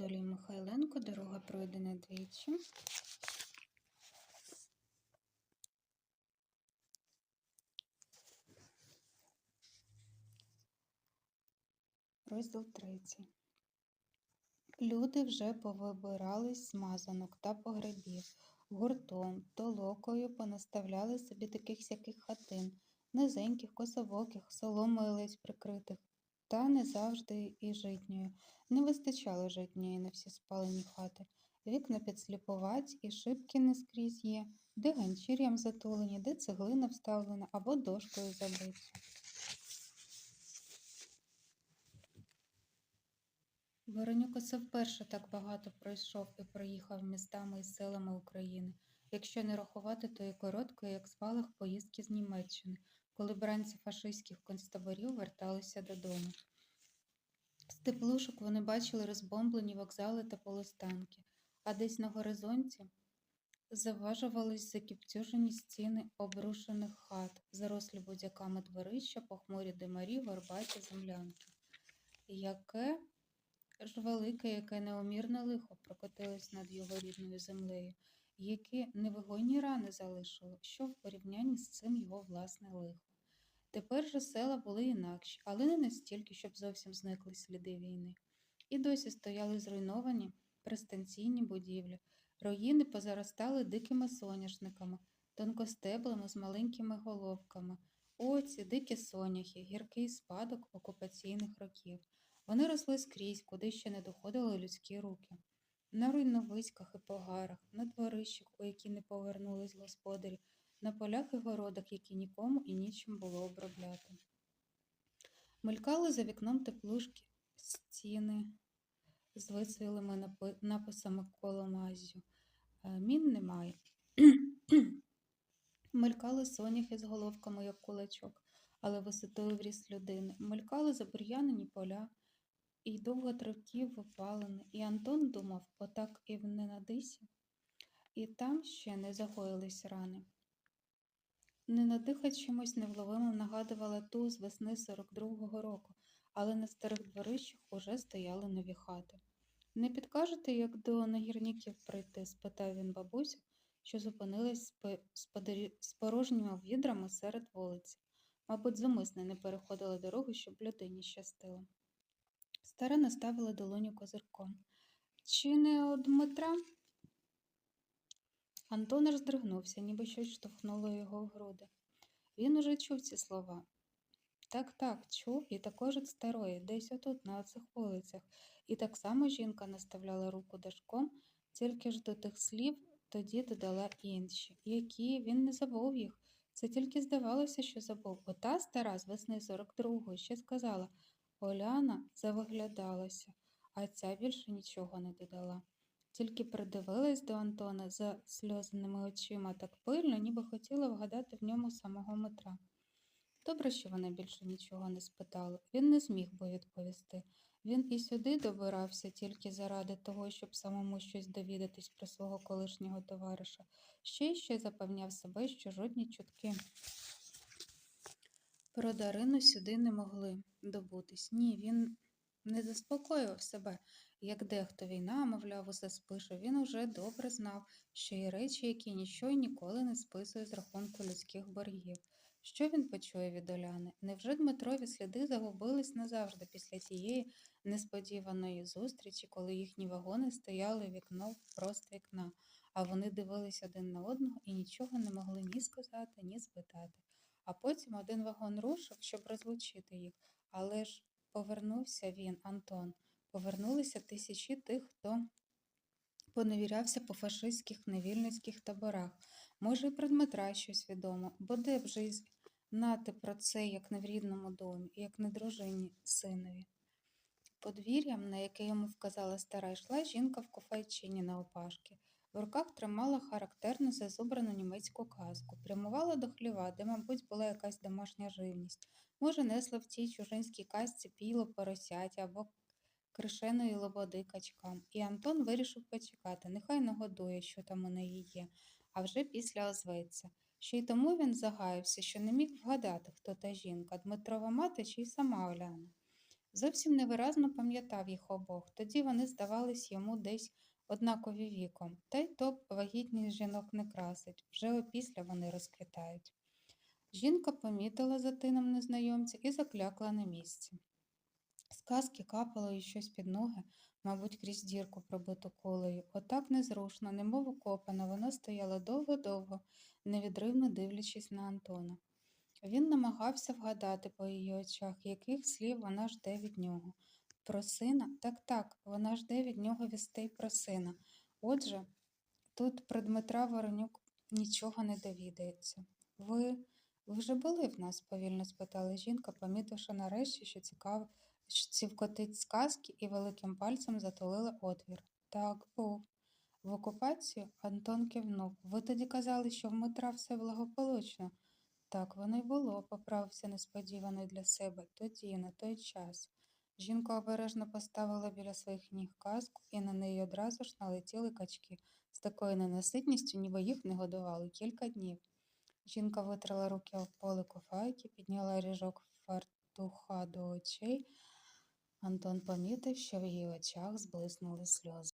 Анатолій Михайленко, дорога пройдена двічі. Розділ третій. Люди вже повибирались з мазанок та погребів, гуртом, толокою понаставляли собі таких сяких хатин, низеньких, косовоких, соломою ледь прикритих, не завжди і житньою. Не вистачало житньої на всі спалені хати. Вікна підсліпуваті і шибки не скрізь є, де ганчір'ям затулені, де цеглина вставлена або дошкою забиті. Воронюк оце вперше так багато пройшов і проїхав містами і селами України, якщо не рахувати тої короткої, як спалах, поїздки з Німеччини, коли бранці фашистських концтаборів верталися додому. З теплушок вони бачили розбомблені вокзали та полустанки, а десь на горизонті заважувались закіптюжені стіни обрушених хат, зарослі будяками дворища, похмурі димарі, горбаті землянки. Яке ж велике, яке неомірне лихо прокотилось над його рідною землею, які невигойні рани залишило, що в порівнянні з цим його власне лихо. Тепер же села були інакші, але не настільки, щоб зовсім зникли сліди війни. І досі стояли зруйновані пристанційні будівлі, руїни позаростали дикими соняшниками, тонкостеблами з маленькими головками. Оці дикі соняхи, гіркий спадок окупаційних років. Вони росли скрізь, куди ще не доходили людські руки. На руйновиськах і погарах, на дворищах, у які не повернулись господарі, на полях і городах, які нікому і нічим було обробляти. Мелькали за вікном теплушки, стіни з вицвілими написами коломазю. Е, Мін немає. Мелькали соняхи з головками, як кулачок, але висотою в ріст людини. Мелькали забур'янені поля, і довго довготравків випалені, і Антон думав, отак і в ненадисі, і там ще не загоїлись рани. Ненадиха чимось невловимим нагадувала ту з весни 42-го року, але на старих дворищах уже стояли нові хати. Не підкажете, як до нагірників прийти? спитав він бабусю, що зупинилась з порожніми відрами серед вулиці. Мабуть, зумисне не переходила дорогу, щоб людині щастило. Стара наставила долоню козирком. Чи не у Дмитра? Антон аж здригнувся, ніби щось штовхнуло його в груди. Він уже чув ці слова. Так, так, чув, і також від старої, десь отут, на оцих вулицях. І так само жінка наставляла руку дашком, тільки ж до тих слів тоді додала інші. Які він не забув їх. Це тільки здавалося, що забув. Ота стара з весни 42-го ще сказала. Оляна завиглядалася, а ця більше нічого не додала. Тільки придивилась до Антона за сльозаними очима так пильно, ніби хотіла вгадати в ньому самого Дмитра. Добре, що вона більше нічого не спитала. Він не зміг би відповісти. Він і сюди добирався тільки заради того, щоб самому щось довідатись про свого колишнього товариша. Ще й ще запевняв себе, що жодні чутки про Дарину сюди не могли добутись. Ні, він не заспокоював себе, як дехто війна, мовляв, усе спише. Він уже добре знав, що є речі, які ніщо й ніколи не списує з рахунку людських боргів. Що він почує від Оляни? Невже Дмитрові сліди загубились назавжди після тієї несподіваної зустрічі, коли їхні вагони стояли вікно просто вікна, а вони дивились один на одного і нічого не могли ні сказати, ні спитати. А потім один вагон рушив, щоб розлучити їх, але ж повернувся він, Антон. Повернулися тисячі тих, хто поневірявся по фашистських невільницьких таборах. Може, і про Дмитра щось відомо, бо де б же знати про це, як не в рідному домі, як не дружині синові. Подвір'ям, на яке йому вказала стара, йшла жінка в кофайчині на опашки. В руках тримала характерну зазубрану німецьку казку, прямувала до хліва, де, мабуть, була якась домашня живність. Може, несла в цій чужинській казці піло поросяті або кришеної лободи качкам. І Антон вирішив почекати, нехай нагодує, що там у неї є, а вже після озветься. Ще й тому він загаявся, що не міг вгадати, хто та жінка, Дмитрова мати чи й сама Оляна. Зовсім невиразно пам'ятав їх обох, тоді вони здавались йому десь однакові віком, та й то вагітність жінок не красить, вже опісля вони розквітають. Жінка помітила за тином незнайомця і заклякла на місці. З казки капало їй щось під ноги, мабуть, крізь дірку, пробиту кулею. Отак незрушно, немов укопана, вона стояла довго-довго, невідривно дивлячись на Антона. Він намагався вгадати по її очах, яких слів вона жде від нього. Про сина? Так, так, вона жде від нього вістей про сина. Отже, тут про Дмитра Воронюк нічого не довідається. Ви, ви вже були в нас? повільно спитала жінка, помітивши нарешті, що цікаво, що цівкотить сказки і великим пальцем затулила отвір. Так, був. В окупацію Антон кивнув. Ви тоді казали, що в Дмитра все благополучно. Так воно й було, поправився несподівано для себе, тоді, на той час. Жінка обережно поставила біля своїх ніг казку, і на неї одразу ж налетіли качки з такою ненаситністю, ніби їх не годували кілька днів. Жінка витрила руки об поле куфайки, підняла ріжок фартуха до очей. Антон помітив, що в її очах зблиснули сльози.